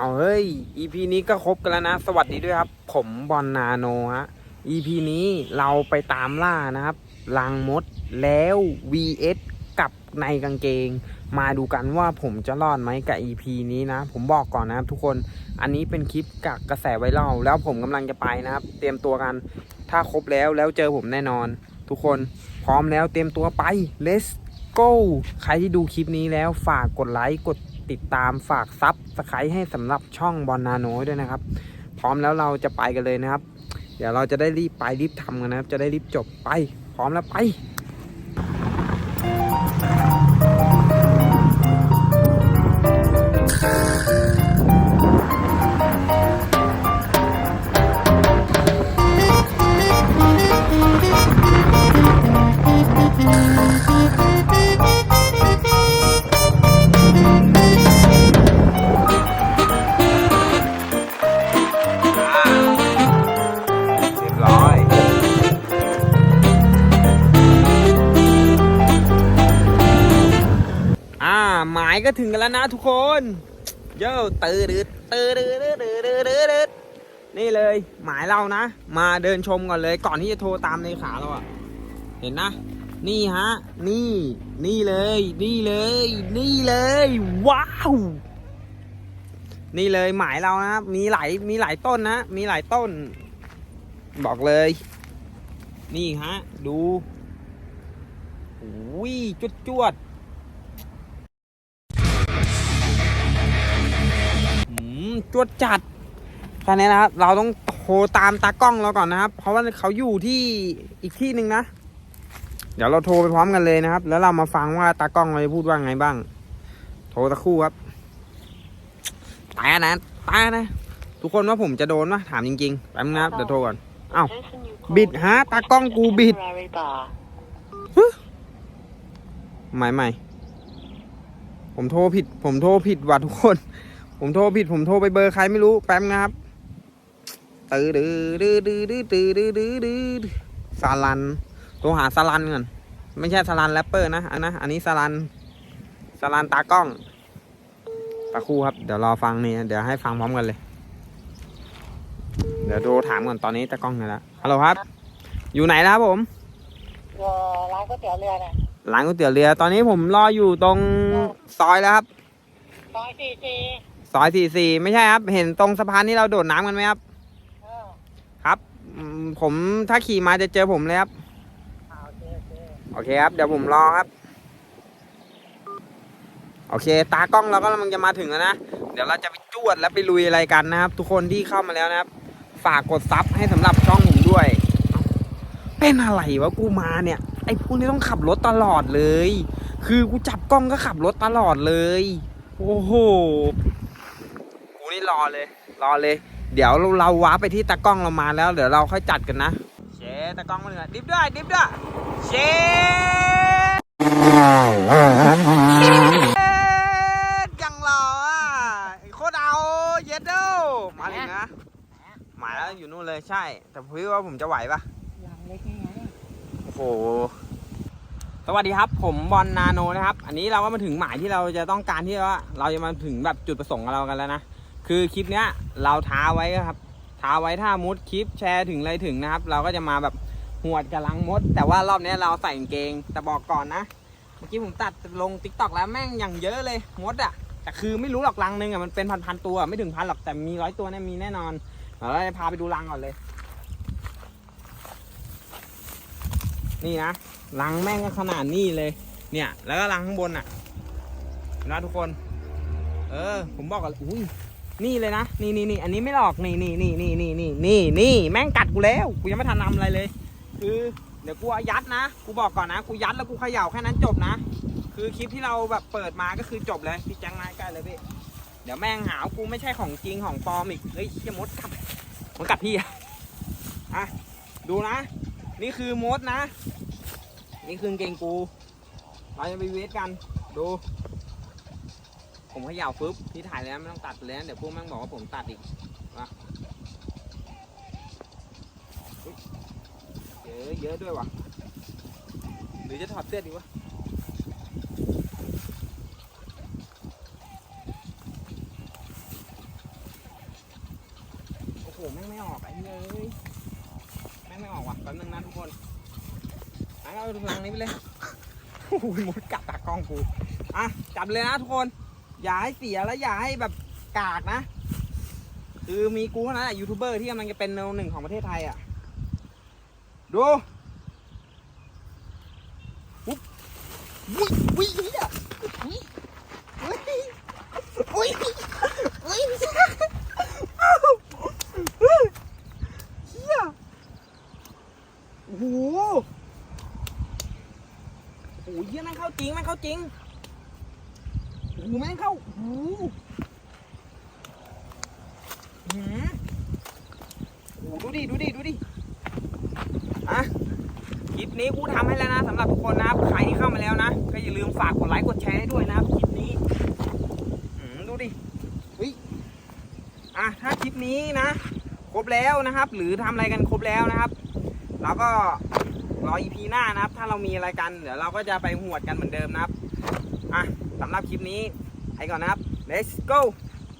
เอาเฮ้ย EP นี้ก็ครบกันแล้วนะ สวัสดีด้วยครับ ผมบอลนาโนฮะ EP นี้เราไปตามล่านะครับลังมดแล้ว VS กับในกางเกง มาดูกันว่าผมจะรอดไหมกับ EP นี้นะ ผมบอกก่อนนะครับทุกคน อันนี้เป็นคลิปกับกระแสไวรัลแล้วผมกำลังจะไปนะครับ เตรียมตัวกัน ถ้าครบแล้วแล้วเจอผมแน่นอน ทุกคนพร้อมแล้วเตรียมตัวไป let's go ใครที่ดูคลิปนี้แล้วฝากกดไลค์กด ติดตามฝากซับสไครต์ให้สำหรับช่องบอลนาโนด้วยนะครับ พร้อมแล้วเราจะไปกันเลยนะครับ เดี๋ยวเราจะได้รีบไปรีบทำกันนะครับ จะได้รีบจบไป พร้อมแล้วไป ก็ถึงกันแล้วนะทุกคนเย้ตื่นดืดตื่นดืดดืดดืดดืดดืดดืดนี่เลย หมายเรานะ มาเดินชมก่อนเลย ก่อนที่จะโทรตามในขาเราอะเห็นนะ นี่ฮะ นี่ นี่เลย นี่เลย นี่เลย ว้าว นี่เลยหมายเรานะมีหลายมีหลายต้นนะ มีหลายต้น บอกเลย นี่ฮะ ดูอุ้ยจวดจวด จวดจัดตอนนี้นะครับเราต้องโทรตามตากล้องเราก่อนนะครับ เพราะว่าเขาอยู่ที่อีกที่หนึ่งนะ เดี๋ยวเราโทรไปพร้อมกันเลยนะครับ แล้วเรามาฟังว่าตากล้องเราจะพูดว่าไงบ้าง โทรตะครู่ครับตายนะตายนะ ทุกคนว่าผมจะโดนปะถามจริงๆแป๊บนึงนะครับเดี๋ยวโทรก่อนอ้าวบิดฮะตากล้องกูบิดหมายใหม่ผมโทรผิด ผมโทรผิดว่ะทุกคน ผมโทรผิดผมโทรไปเบอร์ใครไม่รู้แป๊บนะครับตื้อดื้อดื้อดื้อดื้อตื้อดื้อดื้อดื้อสาลันโทรหาสาลันก่อนไม่ใช่สาลันแรปเปอร์นะอันนะอันนี้สาลันสาลันตากล้องตาคู่ครับเดี๋ยวรอฟังนี่เดี๋ยวให้ฟังพร้อมกันเลย เดี๋ยวโทรถามก่อนตอนนี้ตากล้องไหนล้วฮัลโหลครับ อยู่ไหนแล้วผมร้านก๋วยเตี๋ยวเรือนะร้านก๋วยเตี๋ยวเรือ ตอนนี้ผมรออยู่ตรงซอยแล้วครับซอยสี่สี่ อยสี่สี่ไม่ใช่ครับ เห็นตรงสะพานที่เราโดดน้ำกันไหมครับ ครับผมถ้าขี่มาจะเจอผมเลยครับโอเคโอเคโอเคครับ เดี๋ยวผมรอครับ โอเค ตากล้องเราก็กำลังจะมาถึงแล้วนะ เดี๋ยวเราจะไปจวดและไปลุยอะไรกันนะครับ ทุกคนที่เข้ามาแล้วนะครับ ฝากกดซับให้สำหรับช่องผมด้วย เป็นอะไรวะกูมาเนี่ย ไอ้พวกนี้ต้องขับรถตลอดเลย คือกูจับกล้องก็ขับรถตลอดเลย โอ้โห รอเลย รอเลย เดี๋ยวเราเราว้าร์ปไปที่ตากล้องเรามาแล้ว เดี๋ยวเราค่อยจัดกันนะ เชตากล้องมาเหนือดิฟด้วย ดิฟด้วย เชยังรออะโคตรเอาเย็ดเด้มาเลยนะหมายแล้วอยู่นู่นเลยใช่ แต่พี่ว่าผมจะไหวปะหลังเล็กไงโอ้โหสวัสดีครับ ผมบอลนาโนนะครับ อันนี้เราก็มาถึงหมายที่เราจะต้องการที่ว่า เราจะมาถึงแบบจุดประสงค์ของเรากันแล้วนะ คือคลิปเนี้ยเราท้าไว้ครับ ท้าไว้ถ้ามุดคลิปแชร์ถึงอะไรถึงนะครับ เราก็จะมาแบบหวดกับลังมด แต่ว่ารอบเนี้ยเราใส่กางเกง แต่บอกก่อนนะ เมื่อกี้ผมตัดลงติ๊กต็อกแล้วแม่งอย่างเยอะเลยมดอะแต่คือไม่รู้หรอกลังนึงอะมันเป็นพันๆตัวไม่ถึงพันหรอกแต่มีร้อยตัวเนี่ยมีแน่นอนเดี๋ยวเราจะพาไปดูรังก่อนเลย นี่นะรังแม่งก็ขนาดนี้เลย เนี่ย แล้วก็รังข้างบนอะเห็นะทุกคน เออ ผมบอกกันอุ้ย นี่เลยนะ นี่นี่นี่อันนี้ไม่หลอก นี่นี่นี่นี่นี่นี่นี่นี่แม่งกัดกูแล้ว กูยังไม่ทันทำอะไรเลย คือเดี๋ยวกูอายัดนะ กูบอกก่อนนะ กูยัดแล้วกูเขย่าแค่นั้นจบนะ คือคลิปที่เราแบบเปิดมาก็คือจบเลย พี่แจ้งนายใกล้เลยพี่ เดี๋ยวแม่งหาวกูไม่ใช่ของจริงของปลอมอีก เฮ้ยเชี่ยมดกัดมันกัดพี่อะอะ ดูนะ นี่คือมดนะ นี่คือกางเกงกู เราจะไปเวทกัน ดู ผมเขย่าฟึบที่ถ่ายแล้วไม่ต้องตัดเลยนะเดี๋ยวพวกแม่งบอกว่าผมตัดอีกมาอุ๊ยเยอะเยอะด้วยวะหรือจะถอดเสื้อดีวะโอ้โหแม่งไม่ออกไอ้เอ้ยแม่งไม่ออกว่ะแป๊บนึงนะทุกคนงั้นเอาลังนี้ไปเลยโอ้ยมดกัดตากล้องกูอะจับเลยนะทุกคน อย่าให้เสียและอย่าให้แบบกากนะ คือมีกูเท่านั้นแหละยูทูบเบอร์ที่กำลังจะเป็นแนวหนึ่งของประเทศไทยอะ ดูปุ๊บวุ้ยวุ้ยเฮียวุ้ยวุ้ยวุ้ยวุ้ยอ้าวเฮ้ยเฮียโอ้โหโอ้โหเฮียม่งเข้าจริงม่งเข้าจริง หแม่งเข้าโอ้หืมโอ้ดูดิ ดูดิ ดูดิ อะ คลิปนี้กูทำให้แล้วนะสำหรับทุกคนนะใครที่เข้ามาแล้วนะ ก็อย่าลืมฝากกดไลค์ กดแชร์ให้ด้วยนะคลิปนี้อืมดูดิเฮ้ยอะ ถ้าคลิปนี้นะ ครบแล้วนะครับ หรือทำอะไรกันครบแล้วนะครับ เราก็รออีพีหน้านะครับ ถ้าเรามีอะไรกัน เดี๋ยวเราก็จะไปหวดกันเหมือนเดิมนะครับ อะ สำหรับคลิปนี้ไปก่อนนะครับ let's go